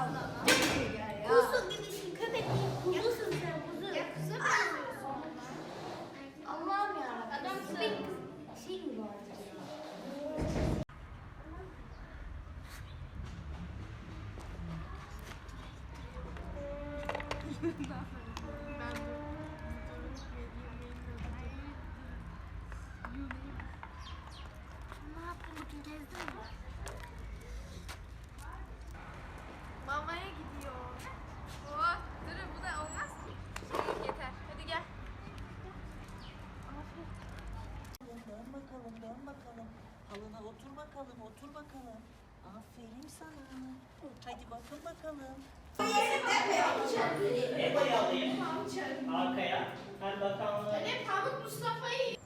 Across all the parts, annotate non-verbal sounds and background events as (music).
Allah. Dön bakalım. Halına otur bakalım, otur bakalım. Aferin sana. Hadi bakın bakalım. Eba'yı alayım. Arkaya. Hem bakanlığı. Hep Pamuk Mustafa'yı.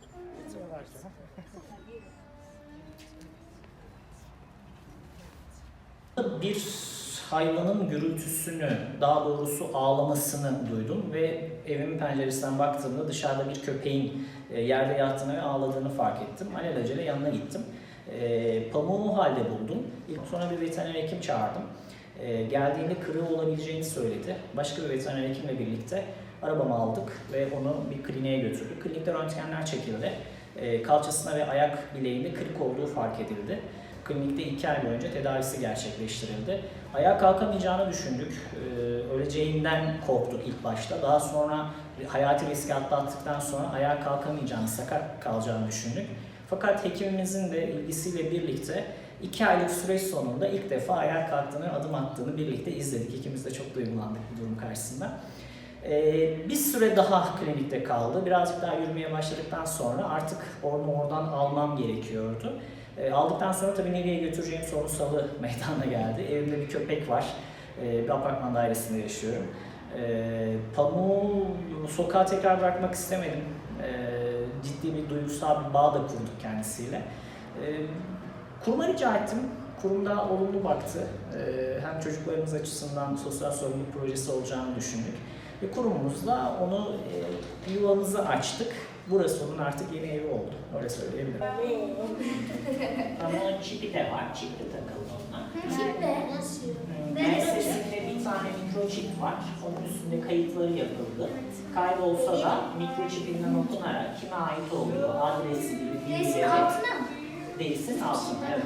Bir hayvanın gürültüsünü, daha doğrusu ağlamasını duydum ve evimin penceresinden baktığımda dışarıda bir köpeğin e, yerde yattığını ve ağladığını fark ettim. Alelacele yanına gittim. E, pamuğu halde buldum. İlk sonra bir veteriner hekim çağırdım. E, geldiğinde kırığı olabileceğini söyledi. Başka bir veteriner hekimle birlikte arabamı aldık ve onu bir kliniğe götürdük. Klinikte röntgenler çekildi. E, kalçasına ve ayak bileğinde kırık olduğu fark edildi. Klinikte iki ay boyunca tedavisi gerçekleştirildi. Ayağa kalkamayacağını düşündük. Ee, öleceğinden korktuk ilk başta. Daha sonra hayati riski atlattıktan sonra ayağa kalkamayacağını, sakat kalacağını düşündük. Fakat hekimimizin de ilgisiyle birlikte iki aylık süreç sonunda ilk defa ayağa kalktığını, adım attığını birlikte izledik. İkimiz de çok duygulandık bu durum karşısında. Ee, bir süre daha klinikte kaldı. Birazcık daha yürümeye başladıktan sonra artık onu oradan almam gerekiyordu. E, aldıktan sonra tabii nereye götüreceğim sorunsalı (laughs) meydana geldi. Evimde bir köpek var. E, bir apartman dairesinde yaşıyorum. E, pamuğu sokağa tekrar bırakmak istemedim. E, ciddi bir duygusal bir bağ da kurduk kendisiyle. E, kuruma rica ettim. Kurum da olumlu baktı. E, hem çocuklarımız açısından sosyal sorumluluk projesi olacağını düşündük. Ve kurumumuzla onu e, yuvamızı açtık. Burası onun artık yeni evi oldu. Öyle söyleyebilirim. Ama onun çipi de var. Çip de takılı onunla. Çip de. Nasıl? Mersesinde bir tane mikroçip var. Onun üstünde kayıtları yapıldı. Kaybolsa da mikroçipinden okunarak kime ait oluyor, adresi gibi bilgileri. altına mı? Değilsin altına, evet.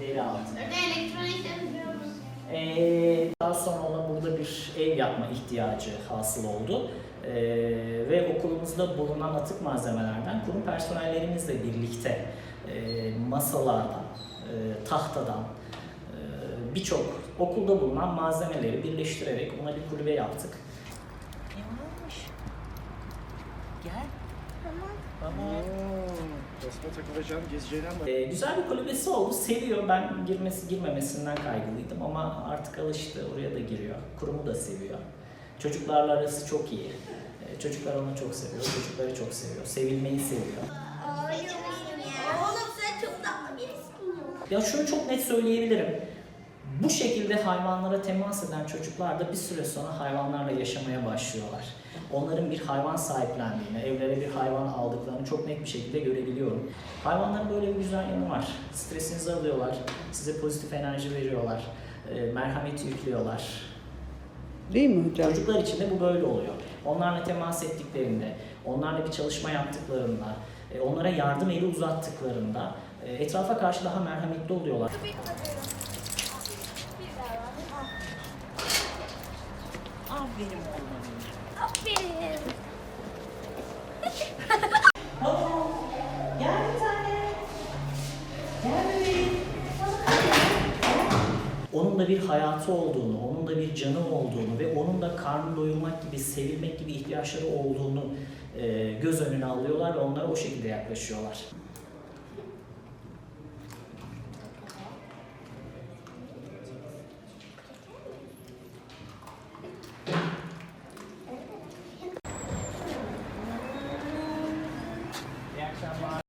Deri altına. Elektronikten biliyoruz. Ee, daha sonra ona burada bir ev yapma ihtiyacı hasıl oldu. Ee, ve okulumuzda bulunan atık malzemelerden kurum personellerimizle birlikte e, masalardan, e, tahtadan, e, birçok okulda bulunan malzemeleri birleştirerek ona bir kulübe yaptık. Ne varmış? Gel. Tamam. Basma takılacağım, gezeceğini anlat. Ee, güzel bir kulübesi oldu. Seviyor. Ben girmesi girmemesinden kaygılıydım ama artık alıştı. Oraya da giriyor. Kurumu da seviyor. Çocuklarla arası çok iyi. Ee, çocuklar onu çok seviyor. Çocukları çok seviyor. Sevilmeyi seviyor. Oğlum sen çok tatlı birisin. Ya şunu çok net söyleyebilirim. Bu şekilde hayvanlara temas eden çocuklar da bir süre sonra hayvanlarla yaşamaya başlıyorlar. Onların bir hayvan sahiplendiğini, evlere bir hayvan aldıklarını çok net bir şekilde görebiliyorum. Hayvanların böyle bir güzel yanı var. Stresinizi alıyorlar, size pozitif enerji veriyorlar, e, merhamet yüklüyorlar. Değil mi hocam? Çocuklar için de bu böyle oluyor. Onlarla temas ettiklerinde, onlarla bir çalışma yaptıklarında, e, onlara yardım eli uzattıklarında e, etrafa karşı daha merhametli oluyorlar. Aferin oğlum. Aferin. (laughs) Gel bir tane. Gel bebeğim. Onun da bir hayatı olduğunu, onun da bir canı olduğunu ve onun da karnını doyurmak gibi, sevilmek gibi ihtiyaçları olduğunu göz önüne alıyorlar ve onlara o şekilde yaklaşıyorlar.